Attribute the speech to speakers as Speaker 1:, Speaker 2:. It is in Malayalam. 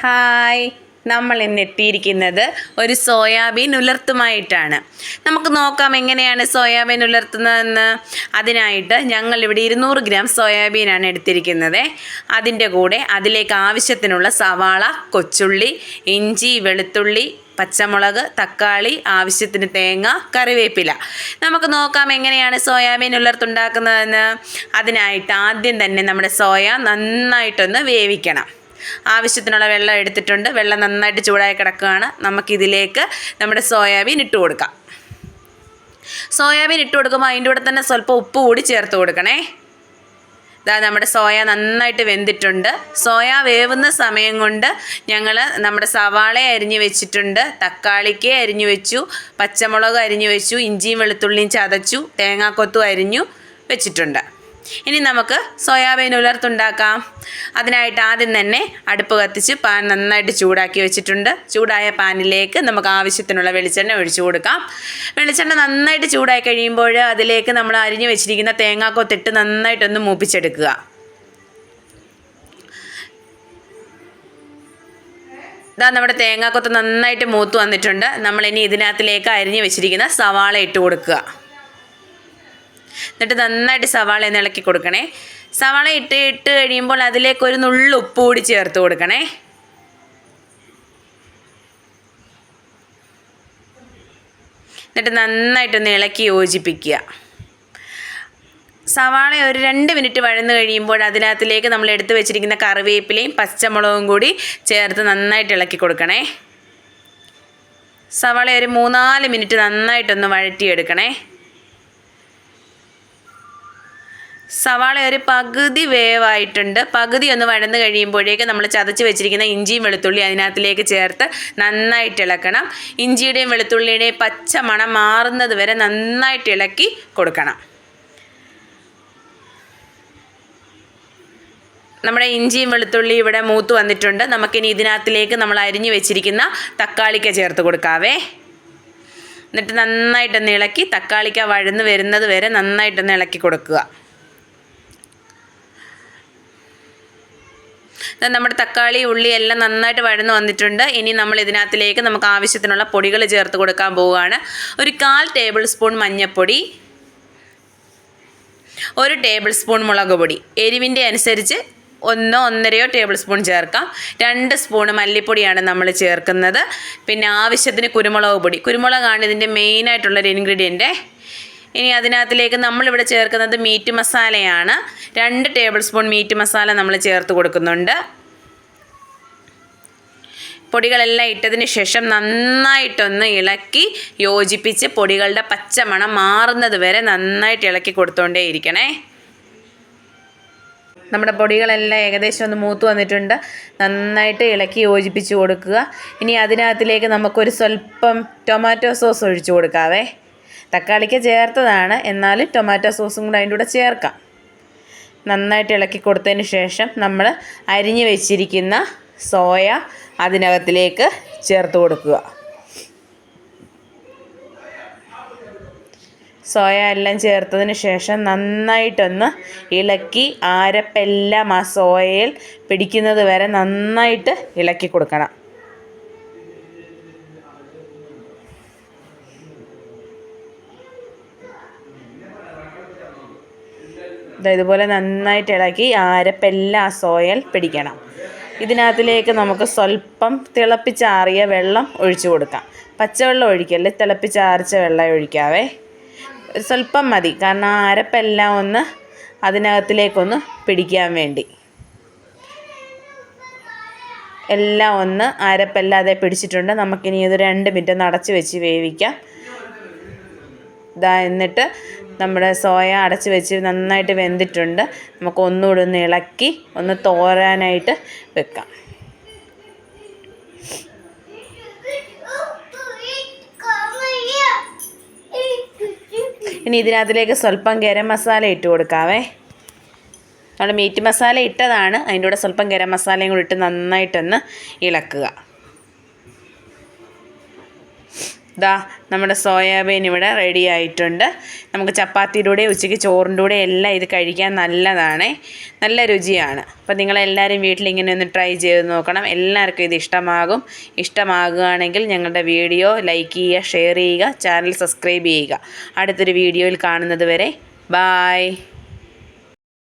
Speaker 1: ഹായ്. നമ്മൾ ഇന്ന് എത്തിയിരിക്കുന്നത് ഒരു സോയാബീൻ ഉലർത്തുമായിട്ടാണ്. നമുക്ക് നോക്കാം എങ്ങനെയാണ് സോയാബീൻ ഉലർത്തുന്നതെന്ന്. അതിനായിട്ട് ഞങ്ങൾ ഇവിടെ ഇരുന്നൂറ് ഗ്രാം സോയാബീനാണ് എടുത്തിരിക്കുന്നത്. അതിന്റെ കൂടെ അതിലേക്ക് ആവശ്യത്തിനുള്ള സവാള കൊച്ചുള്ളി ഇഞ്ചി വെളുത്തുള്ളി പച്ചമുളക് തക്കാളി ആവശ്യത്തിന് തേങ്ങ കറിവേപ്പില. നമുക്ക് നോക്കാം എങ്ങനെയാണ് സോയാബീൻ ഉലർത്തുണ്ടാക്കുന്നതെന്ന്. അതിനായിട്ട് ആദ്യം തന്നെ നമ്മുടെ സോയ നന്നായിട്ടൊന്ന് വേവിക്കണം. ആവശ്യത്തിനുള്ള വെള്ളം എടുത്തിട്ടുണ്ട്. വെള്ളം നന്നായിട്ട് ചൂടായി കിടക്കുകയാണ്. നമുക്കിതിലേക്ക് നമ്മുടെ സോയാബീൻ ഇട്ട് കൊടുക്കാം. സോയാബീൻ ഇട്ട് കൊടുക്കുമ്പോൾ അതിന്റെ കൂടെ തന്നെ സ്വല്പം ഉപ്പ് കൂടി ചേർത്ത് കൊടുക്കണേ. ഇതാ നമ്മുടെ സോയ നന്നായിട്ട് വെന്തിട്ടുണ്ട്. സോയ വേവുന്ന സമയം കൊണ്ട് ഞങ്ങൾ നമ്മുടെ സവാള അരിഞ്ഞു വെച്ചിട്ടുണ്ട്. തക്കാളിക്ക് അരിഞ്ഞു വെച്ചു. പച്ചമുളക് അരിഞ്ഞു വെച്ചു. ഇഞ്ചിയും വെളുത്തുള്ളിയും ചതച്ചു. തേങ്ങാക്കൊത്തും അരിഞ്ഞു വെച്ചിട്ടുണ്ട്. ഇനി നമുക്ക് സോയാബീൻ ഉലർത്തുണ്ടാക്കാം. അതിനായിട്ട് ആദ്യം തന്നെ അടുപ്പ് കത്തിച്ച് പാൻ നന്നായിട്ട് ചൂടാക്കി വെച്ചിട്ടുണ്ട്. ചൂടായ പാനിലേക്ക് നമുക്ക് ആവശ്യത്തിനുള്ള വെളിച്ചെണ്ണ ഒഴിച്ചു കൊടുക്കാം. വെളിച്ചെണ്ണ നന്നായിട്ട് ചൂടായി കഴിയുമ്പോൾ അതിലേക്ക് നമ്മൾ അരിഞ്ഞു വെച്ചിരിക്കുന്ന തേങ്ങാക്കൊത്തിട്ട് നന്നായിട്ടൊന്ന് മൂപ്പിച്ചെടുക്കുക. ഇതാ നമ്മുടെ തേങ്ങാക്കൊത്ത് നന്നായിട്ട് മൂത്ത് വന്നിട്ടുണ്ട്. നമ്മളിനി ഇതിനകത്തിലേക്ക് അരിഞ്ഞു വെച്ചിരിക്കുന്ന സവാള ഇട്ട് കൊടുക്കുക. എന്നിട്ട് നന്നായിട്ട് സവാള ഒന്ന് ഇളക്കി കൊടുക്കണേ. സവാള ഇട്ട് ഇട്ട് കഴിയുമ്പോൾ അതിലേക്ക് ഒരു നുള്ളു ഉപ്പ് കൂടി ചേർത്ത് കൊടുക്കണേ. എന്നിട്ട് നന്നായിട്ടൊന്ന് ഇളക്കി യോജിപ്പിക്കുക. സവാള ഒരു രണ്ട് മിനിറ്റ് വഴന്നു കഴിയുമ്പോൾ അതിനകത്തിലേക്ക് നമ്മൾ എടുത്തു വെച്ചിരിക്കുന്ന കറിവേപ്പിലയും പച്ചമുളകും കൂടി ചേർത്ത് നന്നായിട്ട് ഇളക്കി കൊടുക്കണേ. സവാള ഒരു മൂന്നാൽ മിനിറ്റ് നന്നായിട്ടൊന്ന് വഴറ്റിയെടുക്കണേ. സവാള ഒരു പകുതി വേവായിട്ടുണ്ട്. പകുതി ഒന്ന് വഴന്ന് കഴിയുമ്പോഴേക്ക് നമ്മൾ ചതച്ച് വെച്ചിരിക്കുന്ന ഇഞ്ചിയും വെളുത്തുള്ളി അതിനകത്തിലേക്ക് ചേർത്ത് നന്നായിട്ട് ഇളക്കണം. ഇഞ്ചിയുടെയും വെളുത്തുള്ളിയുടെയും പച്ച മണം മാറുന്നത് വരെ നന്നായിട്ട് ഇളക്കി കൊടുക്കണം. നമ്മുടെ ഇഞ്ചിയും വെളുത്തുള്ളി ഇവിടെ മൂത്ത് വന്നിട്ടുണ്ട്. നമുക്കിനി ഇതിനകത്തിലേക്ക് നമ്മൾ അരിഞ്ഞു വെച്ചിരിക്കുന്ന തക്കാളിക്ക ചേർത്ത് കൊടുക്കാവേ. എന്നിട്ട് നന്നായിട്ടൊന്ന് ഇളക്കി തക്കാളിക്ക വഴന്ന് വരുന്നത് വരെ നന്നായിട്ടൊന്ന് ഇളക്കി കൊടുക്കുക. നമ്മുടെ തക്കാളി ഉള്ളി എല്ലാം നന്നായിട്ട് വഴന്ന് വന്നിട്ടുണ്ട്. ഇനി നമ്മൾ ഇതിനകത്തിലേക്ക് നമുക്ക് ആവശ്യത്തിനുള്ള പൊടികൾ ചേർത്ത് കൊടുക്കാൻ പോവുകയാണ്. ഒരു കാൽ ടേബിൾ സ്പൂൺ മഞ്ഞൾപ്പൊടി ഒരു ടേബിൾ സ്പൂൺ മുളക് പൊടി. എരിവിന്റെ അനുസരിച്ച് ഒന്നോ ഒന്നരയോ ടേബിൾ സ്പൂൺ ചേർക്കാം. രണ്ട് സ്പൂൺ മല്ലിപ്പൊടിയാണ് നമ്മൾ ചേർക്കുന്നത്. പിന്നെ ആവശ്യത്തിന് കുരുമുളക് പൊടി. കുരുമുളകാണ് ഇതിന്റെ മെയിനായിട്ടുള്ളൊരു ഇൻഗ്രീഡിയന്റ് ഇനി അതിനകത്തിലേക്ക് നമ്മളിവിടെ ചേർക്കുന്നത് മീറ്റ് മസാലയാണ്. രണ്ട് ടേബിൾ സ്പൂൺ മീറ്റ് മസാല നമ്മൾ ചേർത്ത് കൊടുക്കുന്നുണ്ട്. പൊടികളെല്ലാം ഇട്ടതിന് ശേഷം നന്നായിട്ടൊന്ന് ഇളക്കി യോജിപ്പിച്ച് പൊടികളുടെ പച്ചമണം മാറുന്നത് വരെ നന്നായിട്ട് ഇളക്കി കൊടുത്തുകൊണ്ടേയിരിക്കണേ നമ്മുടെ പൊടികളെല്ലാം ഏകദേശം ഒന്ന് മൂത്ത് വന്നിട്ടുണ്ട്. നന്നായിട്ട് ഇളക്കി യോജിപ്പിച്ച് കൊടുക്കുക. ഇനി അതിനകത്തിലേക്ക് നമുക്കൊരു സ്വല്പം ടൊമാറ്റോ സോസ് ഒഴിച്ചു കൊടുക്കാവേ. തക്കാളിക്ക് ചേർത്തതാണ്. എന്നാലും ടൊമാറ്റോ സോസും കൂടെ അതിന്റെ കൂടെ ചേർക്കാം. നന്നായിട്ട് ഇളക്കി കൊടുത്തതിന് ശേഷം നമ്മൾ അരിഞ്ഞു വെച്ചിരിക്കുന്ന സോയ അതിനകത്തിലേക്ക് ചേർത്ത് കൊടുക്കുക. സോയ എല്ലാം ചേർത്തതിന് ശേഷം നന്നായിട്ടൊന്ന് ഇളക്കി ആരപ്പെല്ലാം ആ സോയയിൽ പിടിക്കുന്നത് വരെ നന്നായിട്ട് ഇളക്കി കൊടുക്കണം. ഇതുപോലെ നന്നായിട്ട് ഇളക്കി അരപ്പെല്ലാം സോയൽ പിടിക്കണം. ഇതിനകത്തിലേക്ക് നമുക്ക് സ്വല്പം തിളപ്പിച്ചാറിയ വെള്ളം ഒഴിച്ചു കൊടുക്കാം. പച്ചവെള്ളം ഒഴിക്കല്ലേ? തിളപ്പിച്ചാറിച്ച വെള്ളം ഒഴിക്കാവേ. സ്വല്പം മതി. കാരണം ആ അരപ്പെല്ലാം ഒന്ന് അതിനകത്തിലേക്കൊന്ന് പിടിക്കാൻ വേണ്ടി. എല്ലാം ഒന്ന് അരപ്പല്ലാതെ പിടിച്ചിട്ടുണ്ട്. നമുക്കിനി ഇത് രണ്ട് മിനിറ്റ് ഒന്ന് അടച്ച് വെച്ച് വേവിക്കാം. ഇതാ എന്നിട്ട് നമ്മുടെ സോയ അടച്ച് വെച്ച് നന്നായിട്ട് വെന്തിട്ടുണ്ട്. നമുക്ക് ഒന്നുകൂടി ഒന്ന് ഇളക്കി ഒന്ന് തോരാനായിട്ട് വെക്കാം. ഇനി ഇതിനകത്തിലേക്ക് സ്വല്പം ഗരം മസാല ഇട്ട് കൊടുക്കാവേ. നമ്മൾ മീറ്റ് മസാല ഇട്ടതാണ്. അതിന്റെ കൂടെ സ്വല്പം ഗരം മസാലയും കൂടി ഇട്ട് നന്നായിട്ടൊന്ന് ഇളക്കുക. ദാ നമ്മുടെ സോയാബീൻ ഇവിടെ റെഡി ആയിട്ടുണ്ട്. നമുക്ക് ചപ്പാത്തിയുടെ കൂടെ ഉച്ചയ്ക്ക് ചോറിന്റെ കൂടെ എല്ലാം ഇത് കഴിക്കാൻ നല്ലതാണ്. നല്ല രുചിയാണ്. അപ്പോൾ നിങ്ങളെല്ലാവരും വീട്ടിൽ ഇങ്ങനെ ഒന്ന് ട്രൈ ചെയ്ത് നോക്കണം. എല്ലാവർക്കും ഇത് ഇഷ്ടമാകും. ഇഷ്ടമാകുകയാണെങ്കിൽ ഞങ്ങളുടെ വീഡിയോ ലൈക്ക് ചെയ്യുക ഷെയർ ചെയ്യുക ചാനൽ സബ്സ്ക്രൈബ് ചെയ്യുക. അടുത്തൊരു വീഡിയോയിൽ കാണുന്നത് വരെ ബായ്